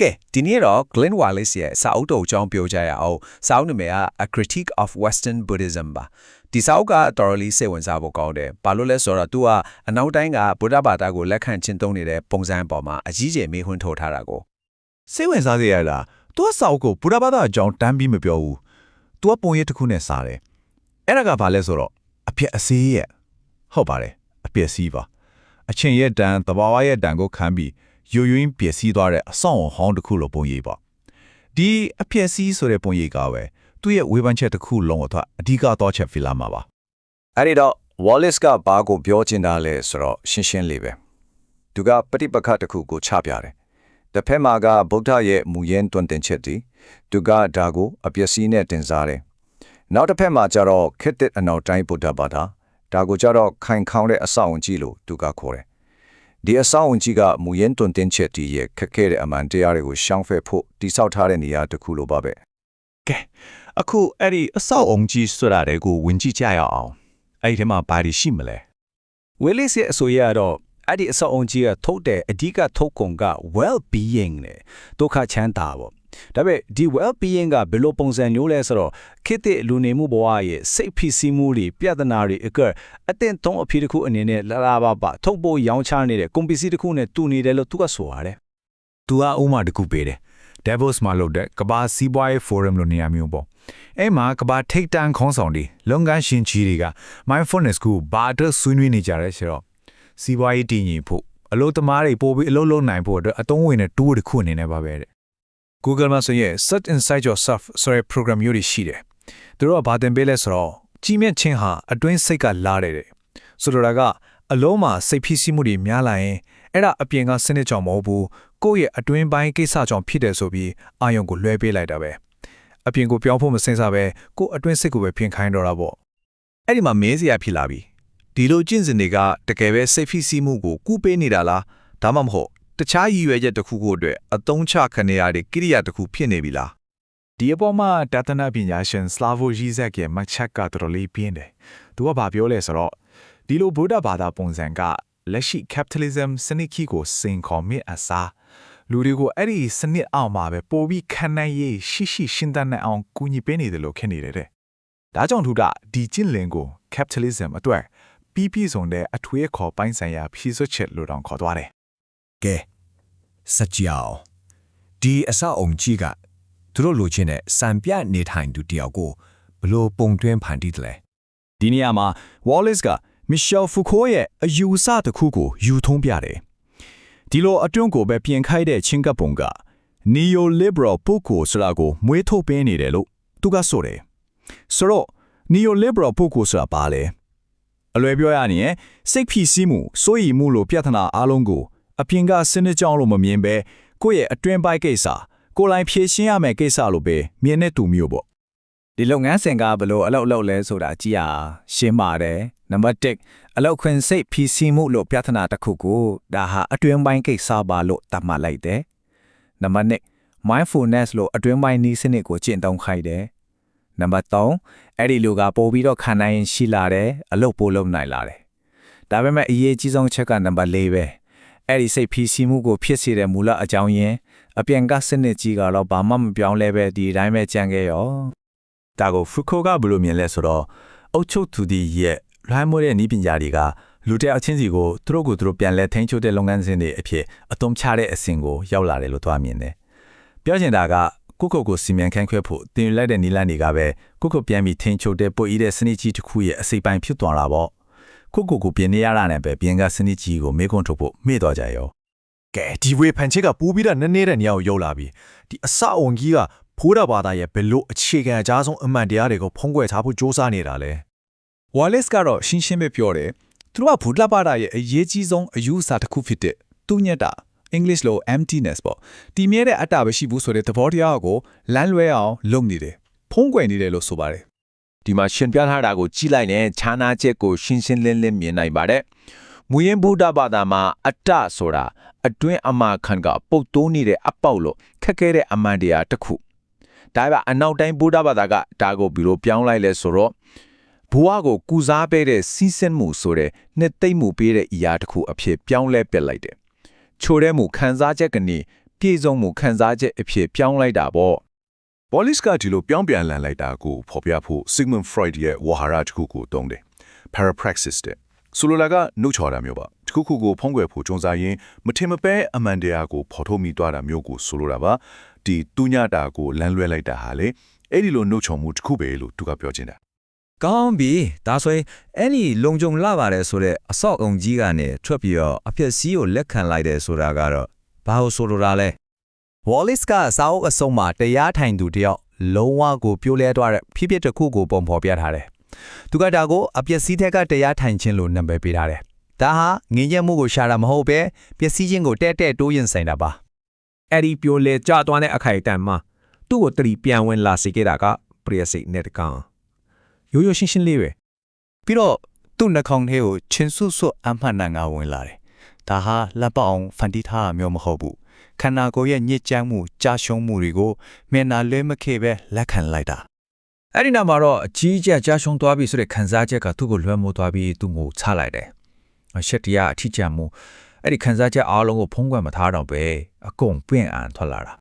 ကဲဒီနေ့တော့ Glenn Wallace ရဲ့စာအုပ်တော်အကြောင်းပြောကြရအောင်စာအုပ်နာမည်က A Critique of Western Buddhism ပါဒီစာအုပ်ကတော်တော်လေးစိတ်ဝင်စားဖို့ကောင်းတယ်ဘာလို့လဲဆိုတော့သူကအနောက်တိုင်းကဗုဒ္ဓဘာသာကိုလက်ခံကျင့်သုံးနေတဲ့ပုံစံပေါ်မှာအကြီးကျယ်မေးခွန်းထုတ်ထားတာကိုစိတ်ဝင်စားစေရလားသူကစာအုပ်ကိုဗုဒ္ဓဘာသာအကြောင်းတန်းပြီးမပြောဘူးသူကပုံရိပ်တစ်ခုနဲ့စာတယ်အဲ့ဒါကဘာလဲဆိုတော့အပြည့်အစည်းရဲ့ဟုတ်ပါတယ်အပြည့်အစည်းပါအချင်းရဲ့တန်တဘာဝရဲ့တန်ကိုခံပြီး ယွယွင်းပျက်စီးသွားတဲ့အဆောင်အဟောင်းတစ်ခုလိုပုံရိပ်ပါ။ဒီအဖြစ်အစည်းဆိုတဲ့ပုံရိပ်ကပဲသူ့ရဲ့ဝေဖန်ချက်တစ်ခုလုံးကိုသူအဓိကတော့ချက်ဖီလာမှာပါအဲ့ဒီတော့ Wallace ကဘာကိုပြောချင်တာလဲဆိုတော့ရှင်းရှင်းလေးပဲသူကပฏิပက္ခတစ်ခုကိုချပြတယ်တစ်ဖက်မှာကဗုဒ္ဓရဲ့မူရင်းတွင်တင်ချက်တည်သူကဒါကိုအပျက်စီးနဲ့တင်စားတယ်နောက်တစ်ဖက်မှာကျတော့ခစ်တဲ့အနောက်တိုင်းဗုဒ္ဓဘာသာဒါကိုကျတော့ခိုင်ခေါင်းတဲ့အဆောက်အုံကြီးလို့သူကခေါ်တယ် ဒီအဆောက်အုံကြီးကမူရင်းတွင်တင်ချက်တည်ရဲ့ခက်ခဲတဲ့အမှန်တရားတွေကိုရှောင်ဖယ်ဖို့တိဆောက်ထားတဲ့နေရာတစ်ခုလိုပါပဲကဲအခုအဲ့ဒီအဆောက်အုံကြီးဆိုတာတွေကိုဝင်ကြည့်ကြရအောင်အဲ့ဒီထဲမှာဘာတွေရှိမလဲ Wallace ရဲ့အဆိုအရတော့အဲ့ဒီအစောအုံကြီးကထုတ်တဲ့အဓိကထုတ်ကုန်က well being နဲ့ဒုက္ခချမ်းသာပေါ့ ဒါပေမဲ့ဒီ well being ကဘယ်လိုပုံစံမျိုးလဲဆိုတော့ခေတ်သစ်လူနေမှုဘဝရဲ့စိတ်ဖိစီးမှုတွေပြဿနာတွေအကအတင်းသုံးအဖြစ်တစ်ခုအနေနဲ့လာလာပါပါထုတ်ဖို့ရောင်းချနေတဲ့ကွန်ပစ္စည်းတစ်ခုနဲ့တူနေတယ်လို့သူကဆိုရတယ်သူကဥမာတစ်ခုပေးတယ် Devils မှာလို့တဲ့ကဘာစီးပွားရေး forum လို့နေရာမျိုးပေါ့အဲ့မှာကဘာထိတ်တန့်ခေါင်းဆောင်တွေလုပ်ငန်းရှင်ကြီးတွေက mindfulness ကိုဘာအတွက်ဆွေးနွေးနေကြရဲဆိုတော့စီးပွားရေးတည်ငြိမ်ဖို့အလုပ်သမားတွေပို့ပြီးအလုပ်လုပ်နိုင်ဖို့အတွက်အသုံးဝင်တဲ့ tool တစ်ခုအနေနဲ့ပါပဲတဲ့ Google မှာဆိုရင် search inside yourself ဆိုတဲ့ program မျိုးတွေရှိတယ်သူတို့ကဘာတင်ပေးလဲဆိုတော့ကြီးမြတ်ခြင်းဟာအတွင်းစိတ်ကလာတယ်တဲ့ဆိုတော့ဒါကအလုံးမှာစိတ်ဖိစီးမှုတွေများလာရင်အဲ့ဒါအပြင်ကစနစ်ကြောင့်မဟုတ်ဘူးကိုယ့်ရဲ့အတွင်းပိုင်းကိစ္စကြောင့်ဖြစ်တယ်ဆိုပြီးအာယုံကိုလွှဲပေးလိုက်တာပဲအပြင်ကိုပြောင်းဖို့မစင်စားပဲကိုယ့်အတွင်းစိတ်ကိုပဲပြင်ခိုင်းတော့တာပေါ့အဲ့ဒီမှာမဲစရာဖြစ်လာပြီဒီလိုကျင့်စဉ်တွေကတကယ်ပဲစိတ်ဖိစီးမှုကိုကူးပေးနေတာလားဒါမှမဟုတ် တခြားရည်ရွယ်ချက်တစ်ခုခုအတွက်အသုံးချခနေရတဲ့ကိရိယာတစ်ခုဖြစ်နေပြီလားဒီအပေါ်မှာတသနာပညာရှင် Slavoj Žižek ရဲ့မှတ်ချက်ကတော်တော်လေးပြင်းတယ်။သူကဘာပြောလဲဆိုတော့ဒီလိုဗုဒ္ဓဘာသာပုံစံကလက်ရှိ capitalism စနစ်ကြီးကိုစင်ခေါ်မြင့်အစားလူတွေကိုအဲ့ဒီစနစ်အောက်မှာပဲပိုပြီးခံနိုင်ရေးရှိရှိရှင်းတတ်နိုင်အောင်ကူညီပေးနေတယ်လို့ခင်နေတယ်တဲ့။ဒါကြောင့်သူကဒီကျင့်လင်ကို capitalism အတွက်ပြီးပြည့်စုံတဲ့အထွေးခေါ်ပိုင်းဆိုင်ရာဖြည့်စွက်ချက်လို့တောင်ခေါ်သွားတယ် ကဲစကြအောင်ဒီအဆောက်အုံကြီးကသူတို့လိုချင်တဲ့စံပြနေထိုင်သူတယောက်ကိုဘလို့ပုံတွင်းဖန်တီးတယ်လဲဒီနေရာမှာ Wallace က Michel Foucault ရဲ့အယူအဆတစ်ခုကိုယူထုံးပြတယ်။ဒီလိုအတွန်းကိုပဲပြင်ခိုက်တဲ့ချင်းကပ်ပုံက neoliberal ပုဂ္ဂိုလ်ဆိုတာကိုမွေးထုတ်ပေးနေတယ်လို့သူကဆိုတယ်။ဆိုတော့ neoliberal ပုဂ္ဂိုလ်ဆိုတာဘာလဲ။အလွယ်ပြောရရင်စိတ်ဖိစီးမှုစိုးရိမ်မှုလိုပြဿနာအလုံးကို အပြင်ကစနစ်ကြောင်းလို့မမြင်ပဲကိုယ့်ရဲ့အတွင်းပိုင်းကိစ္စကိုယ်တိုင်ဖြေရှင်းရမယ့်ကိစ္စလို့ပဲမြင်တဲ့သူမျိုးပေါ့ဒီလုပ်ငန်းစဉ်ကဘယ်လိုအလုပ်လုပ်လဲဆိုတာကြည့်ရရှင်းပါတယ်နံပါတ်1အလုပ်ခွင်စိတ်ဖြီးစီးမှုလို့ပြဿနာတစ်ခုကိုဒါဟာအတွင်းပိုင်းကိစ္စပါလို့သတ်မှတ်လိုက်တယ်နံပါတ်2 mindfulness လို့အတွင်းပိုင်းနည်းစနစ်ကိုကျင့်သုံးခိုင်းတယ်နံပါတ်3အဲ့ဒီလူကပို့ပြီးတော့ခံနိုင်ရင်ရှိလာတယ်အလုပ်ပို့လုပ်နိုင်လာတယ်ဒါပေမဲ့အရေးကြီးဆုံးချက်ကနံပါတ်4ပဲ အဲ့ဒီစိတ်ဖြီးစီးမှုကိုဖြစ်စေတဲ့မူလအကြောင်းရင်းအပြင်ကစနစ်ကြီးကတော့ဘာမှမပြောင်းလဲပဲဒီအတိုင်းပဲကြံခဲ့ရောဒါကိုဖူခိုကဘယ်လိုမြင်လဲဆိုတော့အုတ်ချုပ်သူဒီရဲ့လွှမ်းမိုးတဲ့ဤပညာတွေကလူတစ်ယောက်ချင်းစီကိုသူတို့ကိုသူတို့ပြန်လဲထိန်းချုပ်တဲ့လုပ်ငန်းစဉ်တွေအဖြစ်အသုံးချတဲ့အဆင့်ကိုရောက်လာတယ်လို့သွားမြင်တယ်။ပြောချင်တာကကိုကိုကိုစီမံခန့်ခွဲဖို့တင်ယူလိုက်တဲ့နီလန်တွေကပဲကိုကိုပြန်ပြီးထိန်းချုပ်တဲ့ပို့ဤတဲ့စနစ်ကြီးတစ်ခုရဲ့အစိပ်ပိုင်းဖြစ်သွားတာပေါ့။ ကိုကိုကိုပြင်နေရတာနဲ့ပဲပြင်ကစနစ်ကြီးကိုမေးခွန်းထုတ်ဖို့မေ့သွားကြရောကဲဒီဝေဖန်ချက်ကပူပြီးတော့နည်းနည်းတဲ့နေရာကိုရောက်လာပြီဒီအစအုံကြီးကဖိုးတာဘာသာရဲ့ဘယ်လို့အခြေခံအကြဆုံးအမှန်တရားတွေကိုဖုံးကွယ်ထားဖို့စ조사နေတာလဲ Wallace ကတော့ရှင်းရှင်းပဲပြောတယ်သူတို့ကဗုဒ္ဓဘာသာရဲ့အရေးကြီးဆုံးအယူအဆတစ်ခုဖြစ်တဲ့သူညက်တာ English လို့ emptiness ပေါ့တည်မြဲတဲ့အတ္တပဲရှိဘူးဆိုတဲ့သဘောတရားကိုလမ်းလွဲအောင်လုပ်နေတယ်ဖုံးကွယ်နေတယ်လို့ဆိုပါတယ် ဒီမှာရှင်ပြထားတာကိုကြည့်လိုက်ရင်ခြားနာချက်ကိုရှင်းရှင်းလင်းလင်းမြင်နိုင်ပါတယ်။မူရင်းဗုဒ္ဓဘာသာမှာအတ္တဆိုတာအတွင်းအမခံကပုတ်တိုးနေတဲ့အပေါက်လို့ခက်ခဲတဲ့အမှန်တရားတစ်ခု။ဒါပေမဲ့အနောက်တိုင်းဗုဒ္ဓဘာသာကဒါကိုဘီလိုပြောင်းလိုက်လဲဆိုတော့ဘဝကိုကုစားပေးတဲ့စီးစင်းမှုဆိုတဲ့နှစ်သိမ့်မှုပေးတဲ့အရာတစ်ခုအဖြစ်ပြောင်းလဲပြစ်လိုက်တယ်။ချိုတဲ့မှုခံစားချက်ကနေပြေဆုံးမှုခံစားချက်အဖြစ်ပြောင်းလိုက်တာပေါ့ Wallace ကဒီလိုပြောင်းပြန်လည်လိုက်တာကိုဖော်ပြဖို့ Sigmund Freud ရဲ့ဝါဟာရတစ်ခုကိုတုံးတယ် parapraxis တဲ့ဆိုလိုတာကနှုတ်ချော်တာမျိုးပါတစ်ခုခုကိုဖုံးကွယ်ဖို့ကြုံစားရင်မထင်မပဲအမှန်တရားကိုဖော်ထုတ်မိသွားတာမျိုးကိုဆိုလိုတာပါဒီတူညတာကိုလမ်းလွဲလိုက်တာဟာလေအဲ့ဒီလိုနှုတ်ချော်မှုတစ်ခုပဲလို့သူကပြောချင်တာကောင်းပြီဒါဆိုရင်အဲ့ဒီလုံကြုံလာပါတယ်ဆိုတော့အဆောက်အုံကြီးကနေထွက်ပြီးတော့အဖြစ်စီးကိုလက်ခံလိုက်တယ်ဆိုတာကတော့ဘာလို့ဆိုလိုတာလဲ Wallace ကစာအုပ်အစုံမှာတရားထိုင်သူတယောက်လုံးဝကိုပြိုလဲသွားတဲ့ဖြစ်ဖြစ်တစ်ခုကိုပုံဖော်ပြထားတယ်။သူကဒါကိုအပျက်စီးထက်ကတရားထိုင်ခြင်းလို့နာမည်ပေးထားတယ်။ဒါဟာငင်းရက်မှုကိုရှာတာမဟုတ်ပဲပျက်စီးခြင်းကိုတဲ့တဲ့တိုးရင်ဆိုင်တာပါအဲ့ဒီပြိုလဲကြသွားတဲ့အခိုက်အတန့်မှာသူ့ကိုတတိပြန်ဝင်လာစေခဲ့တာကပရိယစိတ်နဲ့တကောင်ရိုးရိုးရှင်းရှင်းလေးပဲ။ပြီးတော့သူ့နှာခေါင်းထဲကိုချင်းဆုဆွအမှတ်နံငါဝင်လာတယ်။ဒါဟာလက်ပအောင်ဖန်တီးထားတာမျိုးမဟုတ်ဘူး။ ခန္ဓာကိုယ်ရဲ့ညစ်ကြမ်းမှုကြာရှုံးမှုတွေကိုမျက်နှာလွဲမခေပဲလက်ခံလိုက်တာအဲ့ဒီနောက်မှာတော့အကြီးအကျယ်ကြာရှုံးသွားပြီဆိုတဲ့ခံစားချက်ကသူ့ကိုလွှမ်းမိုးသွားပြီးသူ့ကိုချလိုက်တယ်အရှက်တရားအထီးကျန်မှုအဲ့ဒီခံစားချက်အားလုံးကိုဖုံးကွယ်မထားတော့ပဲအကုန်ပြင့်အံထွက်လာတာ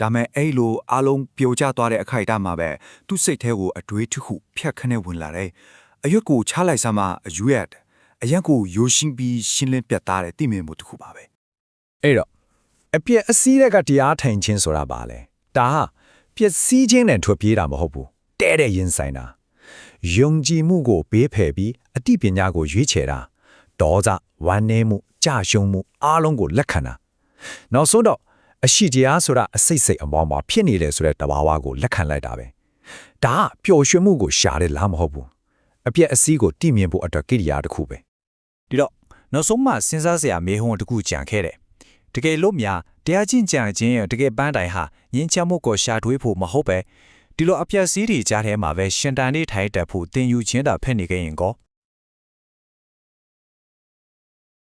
ဒါမဲ့အဲ့လိုအားလုံးပြိုကျသွားတဲ့အခိုက်အတန့်မှာပဲသူ့စိတ်ထဲကိုအတွေးတစ်ခုဖြတ်ခနဲ့ဝင်လာတယ်။အရွက်ကိုချလိုက်စမ်းမှအရွက်အရက်ကိုရိုးရှင်းပြီးရှင်းလင်းပြတ်သားတဲ့တိမြင်မှုတစ်ခုပါပဲအဲ့တော့ အပြက်အစည်းတဲ့ကတရားထိုင်ခြင်းဆိုတာပါလေဒါဟာပျက်စီးခြင်းနဲ့ထွက်ပြေးတာမဟုတ်ဘူးတဲ့တဲ့ရင်ဆိုင်တာယုံကြည်မှုကိုဘေးဖယ်ပြီးအတိပညာကိုရွေးချယ်တာဒေါသဝမ်းနည်းမှုကြာရှုံးမှုအားလုံးကိုလက်ခံတာနောက်ဆုံးတော့အရှိတရားဆိုတာအစိတ်စိတ်အမောင်းမှာဖြစ်နေတယ်ဆိုတဲ့တဘာဝကိုလက်ခံလိုက်တာပဲဒါကပျော်ရွှင်မှုကိုရှာတဲ့လားမဟုတ်ဘူးအပြက်အစည်းကိုတိမြင်ဖို့အတွက်ကိရိယာတစ်ခုပဲဒီတော့နောက်ဆုံးမှစဉ်းစားစရာမေးခွန်းတစ်ခုကြံခဲ့တယ် တကယ်လို့များတရားချင်းကြံခြင်းရဲ့တကယ်ပန်းတိုင်ဟာငင်းချမှုကိုရှာတွေးဖို့မဟုတ်ပဲဒီလိုအပြက်စီးတွေကြားထဲမှာပဲရှင်တန်နေထိုင်တက်ဖို့တင်ယူခြင်းတာဖက်နေခဲ့ရင်ကော